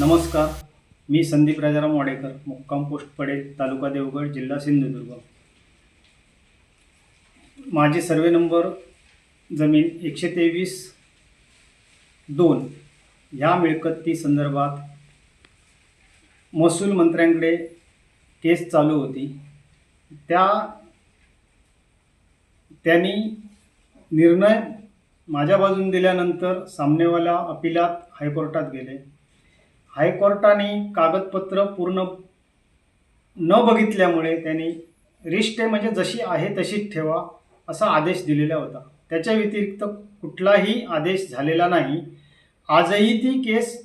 नमस्कार. मी संदीप राजाराम वाडेकर मुक्काम पोस्ट पडेल तालुका देवगड जिल्हा सिंधुदुर्ग. माझे सर्वे नंबर जमीन एकशे तेवीस दोन ह्या मिळकती संदर्भात महसूल मंत्र्यांकडे केस चालू होती. त्या त्यांनी निर्णय माझ्या बाजून दिल्यानंतर सामनेवाला अपिलात हायकोर्टात गेले. हायकोर्टाने कागदपत्र पूर्ण न बघितल्यामुळे त्यांनी रिस्टे म्हणजे जशी आहे तशीच ठेवा असा आदेश दिलेला होता. त्याच्या व्यतिरिक्त कुठलाही आदेश झालेला नाही. आजही ती केस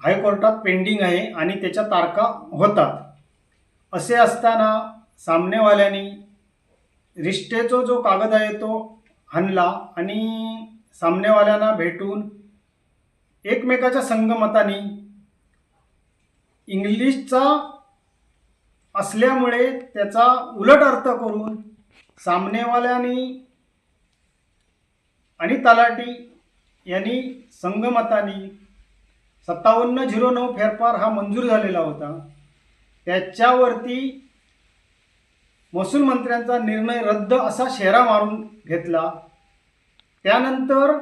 हायकोर्टात पेंडिंग आहे आणि त्याच्या तारखा होतात. असे असताना सामनेवाल्यांनी रिश्तेचो जो कागद आहे तो हाणला आणि सामनेवाल्यांना भेटून एकमेकाच्या संगमताने इंग्लिशचा असल्यामुळे त्याचा उलट अर्थ करून सामनेवाल्यांनी आणि तलाटी यांनी संगमताने सत्तावन्न झिरो नऊ फेरफार हा मंजूर झालेला होता. त्याच्यावरती महसूल मंत्र्यांचा निर्णय रद्द असा शेरा मारून घेतला. त्यानंतर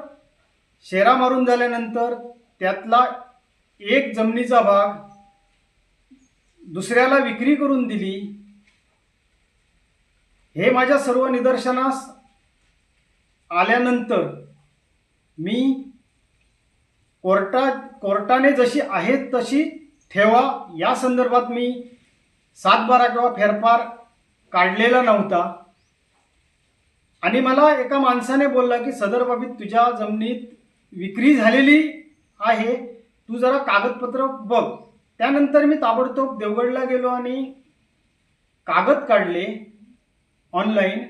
शेरा मारून झाल्यानंतर त्यातला एक जमिनीचा भाग दुसऱ्याला विक्री करून दिली. हे माझ्या सर्व निदर्शनास आल्यानंतर मी कोर्टात कोर्टाने जशी आहे तशी ठेवा. या संदर्भात मी सात बारा किंवा फेरफार काढलेला नव्हता. आणि मला एका माणसाने बोलला की सदर बाबीत तुझ्या जमिनीत विक्री झालेली आहे. तू जरा कागदपत्र बघ. त्यानंतर मी ताबडतोब देवगडला गेलो आणि कागद काढले ऑनलाईन.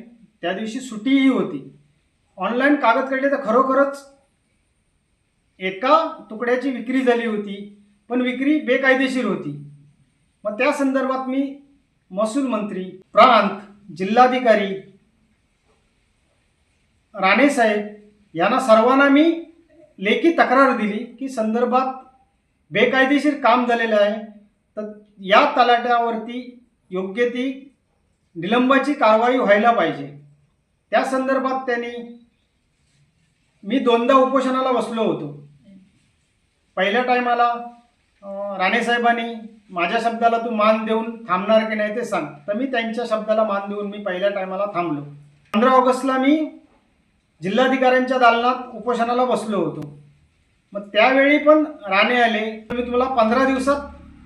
त्या दिवशी सुट्टीही होती. ऑनलाईन कागद काढले तर खरोखरच एका तुकड्याची विक्री झाली होती पण विक्री बेकायदेशीर होती. मग त्या संदर्भात मी महसूल मंत्री प्रांत जिल्हाधिकारी राणेसाहेब यांना सर्वांना मी लेखी तक्रार दिली की संदर्भात बेकायदेशीर काम झालेलं आहे. तर या तलाट्यावरती योग्य ती निलंबाची कारवाई व्हायला पाहिजे. त्या संदर्भात त्यांनी मी दोनदा उपोषणाला बसलो होतो. पहिल्या टायमाला राणेसाहेबांनी माझ्या शब्दाला तू मान देऊन थांबणार की नाही ते सांग. तर मी त्यांच्या शब्दाला मान देऊन मी पहिल्या टायमाला थांबलो. पंधरा ऑगस्टला मी जिल्हाधिकाऱ्यांच्या दालनात उपोषणाला बसलो होतो. मग त्यावेळी पण राणे आले. तर मी तुला पंधरा दिवसात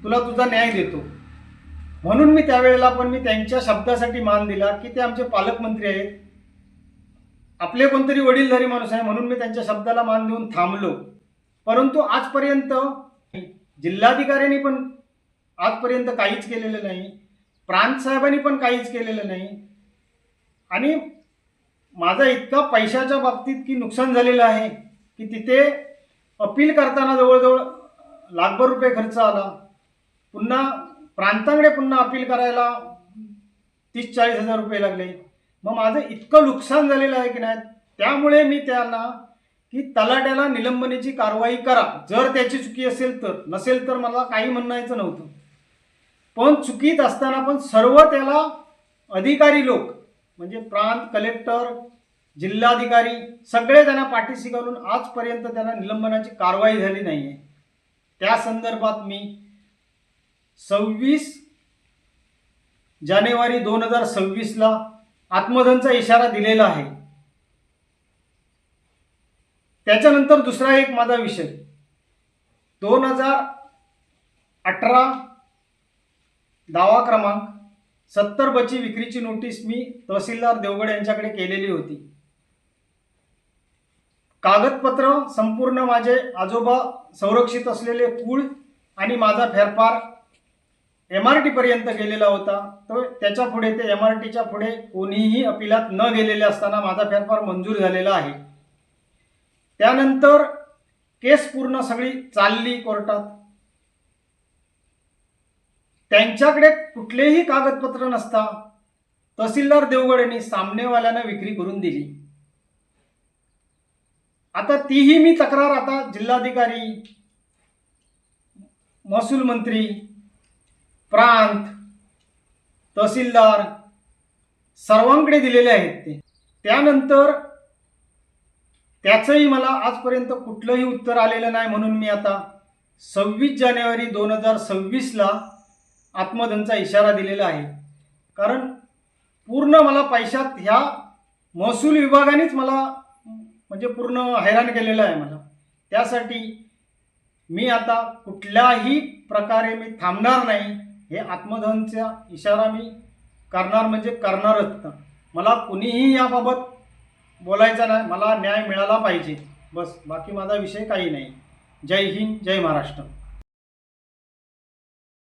तुला तुझा न्याय देतो. म्हणून मी त्यावेळेला पण मी त्यांच्या शब्दासाठी मान दिला की ते आमचे पालकमंत्री आहेत. आपले कोणतरी वडीलधारी माणूस आहे म्हणून मी त्यांच्या शब्दाला मान देऊन थांबलो. परंतु आजपर्यंत जिल्हाधिकाऱ्यांनी पण आजपर्यंत काहीच केलेलं नाही. प्रांत साहेबांनी पण काहीच केलेलं नाही. आणि माझा इतका पैशाच्या बाबतीत की नुकसान झालेलं आहे की तिथे अपील करताना जवळजवळ लाखभर रुपये खर्च आला. पुन्हा प्रांताकडे पुन्हा अपील करायला तीस चाळीस हजार रुपये लागले. मग माझं इतकं नुकसान झालेलं आहे की नाही त्यामुळे मी त्यांना की तलाट्याला निलंबनेची कारवाई करा. जर त्याची चुकी असेल तर नसेल तर मला काही म्हणायचं नव्हतं. पण चुकीत असताना पण सर्व त्याला अधिकारी लोक म्हणजे प्रांत कलेक्टर जिल्हाधिकारी सगळे त्यांना पाठीशी घालून आजपर्यंत त्यांना निलंबनाची कारवाई झाली नाही आहे त्या संदर्भात मी सव्वीस जानेवारी दोन हजार सव्वीसला आत्मधनचा इशारा दिलेला आहे. त्याच्यानंतर दुसरा एक माझा विषय. दोन हजार अठरा दावा क्रमांक सत्तर बची विक्रीची नोटीस मी तहसीलदार देवगड यांच्याकडे केलेली होती. कागदपत्र संपूर्ण माझे आजोबा संरक्षित असलेले कुळ आणि माझा फेरफार एम आर टीपर्यंत गेलेला होता. तर त्याच्या पुढे ते एम आर टीच्या पुढे कोणीही अपिलात न गेलेले असताना माझा फेरफार मंजूर झालेला आहे. त्यानंतर केस पूर्ण सगळी चालली कोर्टात. त्यांच्याकडे कुठलेही कागदपत्र नसता. तहसीलदार देवगड यांनी विक्री करून दिली. आता तीही मी तक्रार आता जिल्हाधिकारी महसूल मंत्री प्रांत तहसीलदार सर्वांकडे दिलेले आहेत ते. त्यानंतर त्याचंही मला आजपर्यंत कुठलंही उत्तर आलेलं नाही म्हणून मी आता सव्वीस जानेवारी दोन हजार सव्वीसला आत्मधनचा इशारा दिलेला आहे. कारण पूर्ण मला पैशात ह्या महसूल विभागानेच मला म्हणजे पूर्ण हैराण केलेलं आहे मला. त्यासाठी मी आता कुठल्याही प्रकारे मी थांबणार नाही हे आत्मधनचा इशारा मी करणार म्हणजे करणारच. मला कुणीही याबाबत बोलायचं नाही मला न्याय मिळाला पाहिजे. बस बाकी माझा विषय काही नाही. जय हिंद जय महाराष्ट्र.